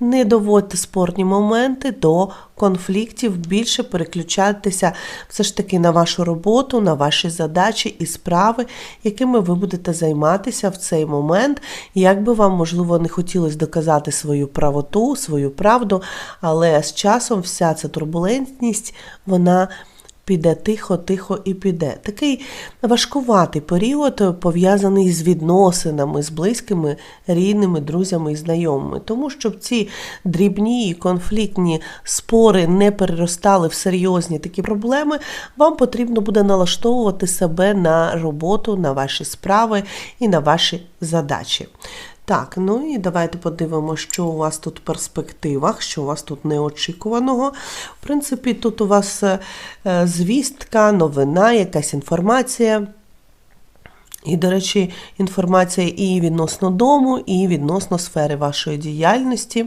не доводьте спорні моменти до конфліктів, більше переключайтеся все ж таки на вашу роботу, на ваші задачі і справи, якими ви будете займатися в цей момент. Як би вам, можливо, не хотілося доказати свою правоту, свою правду, але з часом вся ця турбулентність, вона піде тихо, тихо і піде. Такий важкуватий період пов'язаний з відносинами, з близькими, рідними, друзями і знайомими. Тому щоб ці дрібні конфліктні спори не переростали в серйозні такі проблеми, вам потрібно буде налаштовувати себе на роботу, на ваші справи і на ваші задачі. Так, ну і давайте подивимося, що у вас тут в перспективах, що у вас тут неочікуваного. В принципі, тут у вас е, е, звістка, новина, якась інформація. І, до речі, інформація і відносно дому, і відносно сфери вашої діяльності.